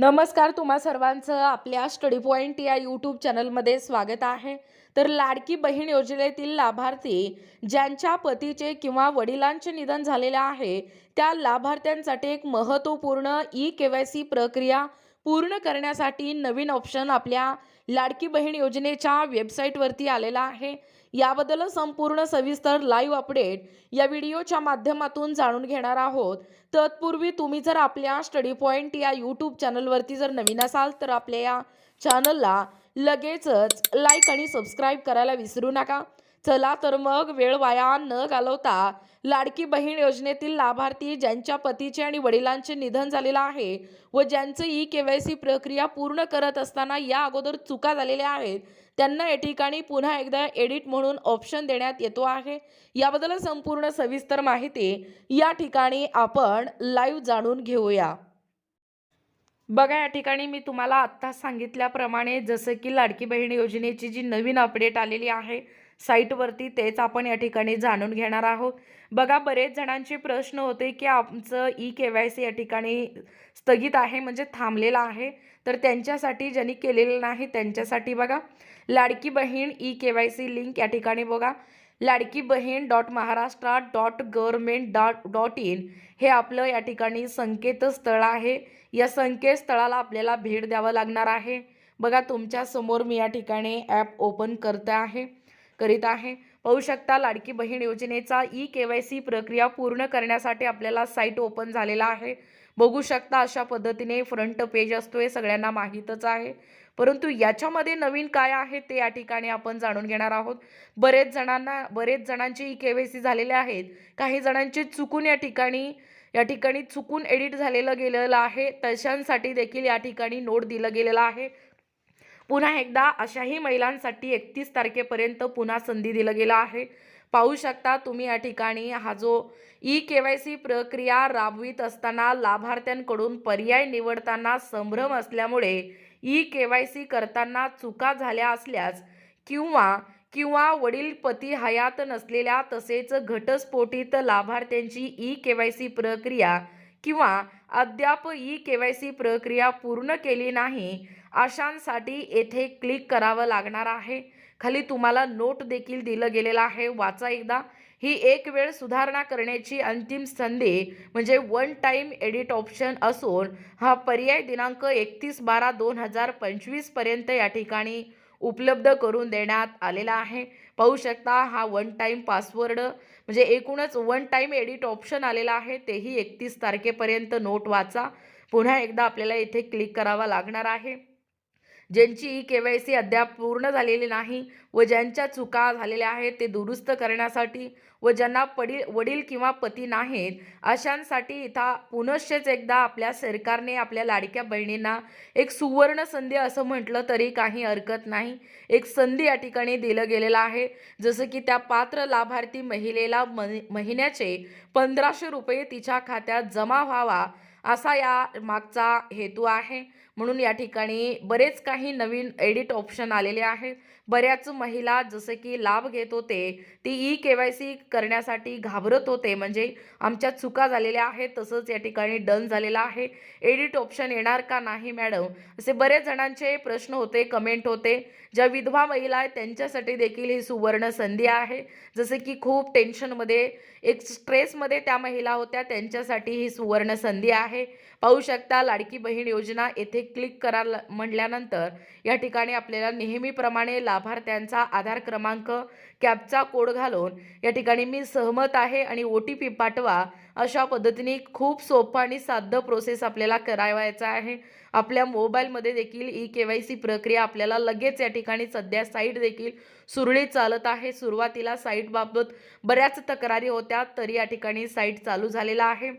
नमस्कार तुम्हा सर्वांचं आपल्या स्टडी पॉईंट या यूट्यूब चॅनलमध्ये स्वागत आहे. तर लाडकी बहीण योजनेतील लाभार्थी ज्यांच्या पतीचे किंवा वडिलांचे निधन झालेले आहे त्या लाभार्थ्यांसाठी एक महत्त्वपूर्ण ई के वाय सी प्रक्रिया पूर्ण करण्यासाठी नवीन ऑप्शन आपल्या लाडकी बहीण योजनेच्या वेबसाईटवरती आलेला आहे. याबद्दल संपूर्ण सविस्तर लाईव्ह अपडेट या व्हिडिओच्या माध्यमातून जाणून घेणार आहोत. तत्पूर्वी तुम्ही जर आपल्या स्टडी पॉईंट या यूट्यूब चॅनलवरती जर नवीन असाल तर आपल्या या चॅनलला लगेचच लाईक आणि सबस्क्राईब करायला विसरू नका. चला तर मग वेळ वाया न घालवता लाडकी बहीण योजनेतील लाभार्थी ज्यांच्या पतीचे आणि वडिलांचे निधन झालेलं आहे व ज्यांचं ई के वाय सी प्रक्रिया पूर्ण करत असताना या अगोदर चुका झालेल्या आहेत त्यांना या ठिकाणी पुन्हा एकदा एडिट म्हणून ऑप्शन देण्यात येतो आहे. याबद्दल संपूर्ण सविस्तर माहिती या ठिकाणी आपण लाईव्ह जाणून घेऊया. बघा या ठिकाणी मी तुम्हाला आत्ता सांगितल्याप्रमाणे जसं की लाडकी बहीण योजनेची जी नवीन अपडेट आलेली आहे साईटवरती तेच आपण या ठिकाणी जाणून घेणार आहोत. बघा बरेच जणांचे प्रश्न होते की आमचं ई के वाय सी या ठिकाणी स्थगित आहे म्हणजे थांबलेलं आहे. तर त्यांच्यासाठी ज्यांनी केलेलं नाही त्यांच्यासाठी बघा. Ladki Bahin E K Y C link या ठिकाणी बघा. Ladki Bahin dot Maharashtra dot government dot dot in हे आपलं या ठिकाणी संकेतस्थळ आहे. या संकेतस्थळाला आपल्याला भेट द्यावं लागणार आहे. बघा तुमच्यासमोर मी या ठिकाणी ॲप ओपन करते आहे. करीत आहे. पाहू शकता लाडकी बहीण योजनेचा ई के वाय सी प्रक्रिया पूर्ण करण्यासाठी आपल्याला साईट ओपन झालेला आहे. बघू शकता अशा पद्धतीने फ्रंट पेज असतो हे सगळ्यांना माहीतच आहे. परंतु याच्यामध्ये नवीन काय आहे ते या ठिकाणी आपण जाणून घेणार आहोत. बरेच जणांना बरेच जणांचे ई के वाय सी झालेले आहेत. काही जणांचे चुकून या ठिकाणी या ठिकाणी चुकून एडिट झालेलं गेलेलं आहे. तशांसाठी देखील या ठिकाणी नोट दिलं गेलेलं आहे. पुन्हा एकदा अशाही महिलांसाठी एकतीस तारखेपर्यंत पुन्हा संधी दिलं गेलं आहे. पाहू शकता तुम्ही या ठिकाणी हा जो ई के वाय सी प्रक्रिया राबवित असताना लाभार्थ्यांकडून पर्याय निवडताना संभ्रम असल्यामुळे ई के वाय सी करताना चुका झाल्या असल्यास किंवा किंवा वडील पती हयात नसलेल्या तसेच घटस्फोटित लाभार्थ्यांची ई के वाय सी प्रक्रिया किंवा अद्याप ई के वाय सी प्रक्रिया पूर्ण केली नाही अशांसाठी येथे क्लिक करावं लागणार आहे. खाली तुम्हाला नोट देखील दिलं गेलेलं आहे. वाचा एकदा. ही एक वेळ सुधारणा करण्याची अंतिम संधी म्हणजे वन टाईम एडिट ऑप्शन असून हा पर्याय दिनांक एकतीस बारा दोन हजार पंचवीसपर्यंत या ठिकाणी उपलब्ध करून देण्यात आलेला आहे. पाहू शकता हा वन टाईम पासवर्ड म्हणजे एकूणच वन टाईम एडिट ऑप्शन आलेला आहे. तेही एकतीस तारखेपर्यंत नोट वाचा. पुन्हा एकदा आपल्याला इथे क्लिक करावा लागणार आहे. ज्यांची ई के वाय सी अद्याप पूर्ण झालेली नाही व ज्यांच्या चुका झालेल्या आहेत ते दुरुस्त करण्यासाठी व ज्यांना पडील वडील किंवा पती नाहीत अशांसाठी इथं पुनश्चेच एकदा आपल्या सरकारने आपल्या लाडक्या बहिणींना एक सुवर्ण संधी असं म्हटलं तरी काही हरकत नाही. एक संधी या ठिकाणी दिलं गेलेलं आहे. जसं की त्या पात्र लाभार्थी महिलेला महिन्याचे पंधराशे रुपये तिच्या खात्यात जमा व्हावा असा या मागचा हेतू आहे. म्हणून या ठिकाणी बरेच काही नवीन एडिट ऑप्शन आलेले आहेत. बऱ्याच महिला जसं की लाभ घेत होते ती ई के वाय सी करण्यासाठी घाबरत होते. म्हणजे आमच्या चुका झालेल्या आहेत तसंच या ठिकाणी डन झालेला आहे. एडिट ऑप्शन येणार का नाही मॅडम? असे बरेच जणांचे प्रश्न होते कमेंट होते. ज्या विधवा महिला आहेत त्यांच्यासाठी देखील ही सुवर्ण संधी आहे. जसे की खूप टेन्शनमध्ये एक स्ट्रेसमध्ये त्या महिला होत्या त्यांच्यासाठी ही सुवर्ण संधी आहे. पाहू शकता लाडकी बहीण योजना येथे क्लिक करा म्हटल्यानंतर या ठिकाणी आपल्याला नेहमीप्रमाणे लाभार्थ्यांचा आधार क्रमांक कॅबचा कोड घालून या ठिकाणी मी सहमत आहे आणि ओ टी पी पाठवा अशा पद्धतीने खूप सोपं आणि साधं प्रोसेस आपल्याला करावायचा आहे. आपल्या मोबाईलमध्ये देखील ई के वाय सी प्रक्रिया आपल्याला लगेच या ठिकाणी सध्या साईट देखील सुरळीत चालत आहे. सुरुवातीला साईटबाबत बऱ्याच तक्रारी होत्या तरी या ठिकाणी साईट चालू झालेला आहे.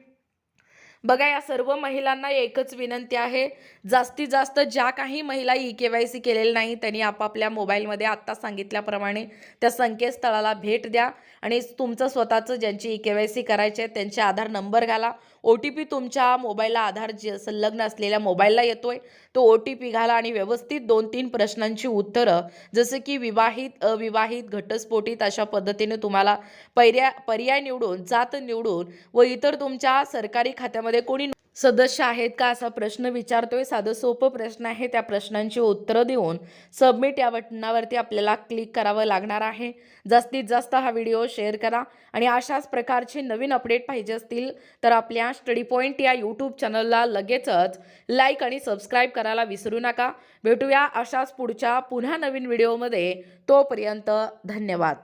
बघा या सर्व महिलांना एकच विनंती आहे. जास्तीत जास्त ज्या काही महिला ई के वाय सी केलेल्या नाही त्यांनी आपापल्या मोबाईलमध्ये आत्ता सांगितल्याप्रमाणे त्या संकेतस्थळाला भेट द्या. आणि तुमचं स्वतःचं ज्यांची ई के वाय सी करायची आहे त्यांचे आधार नंबर घाला. ओ टी पी तुमच्या मोबाईलला आधार जे संलग्न असलेल्या मोबाईलला येतोय तो ओ टी पी घाला आणि व्यवस्थित दोन तीन प्रश्नांची उत्तरं. जसं की विवाहित अविवाहित घटस्फोटित अशा पद्धतीने तुम्हाला पर्याय पर्याय निवडून जात निवडून व इतर तुमच्या सरकारी खात्यामध्ये कोणी सदस्य आहेत का असा प्रश्न विचारतोय. साधं सोपं प्रश्न आहे. त्या प्रश्नांची उत्तरं देऊन सबमिट या बटनावरती आपल्याला क्लिक करावं लागणार आहे. जास्तीत जास्त हा व्हिडिओ शेअर करा आणि अशाच प्रकारचे नवीन अपडेट पाहिजे असतील तर आपल्या स्टडी पॉईंट या यूट्यूब चॅनलला लगेचच लाईक आणि सबस्क्राईब करायला विसरू नका. भेटूया अशाच पुढच्या पुन्हा नवीन व्हिडिओमध्ये तोपर्यंत धन्यवाद.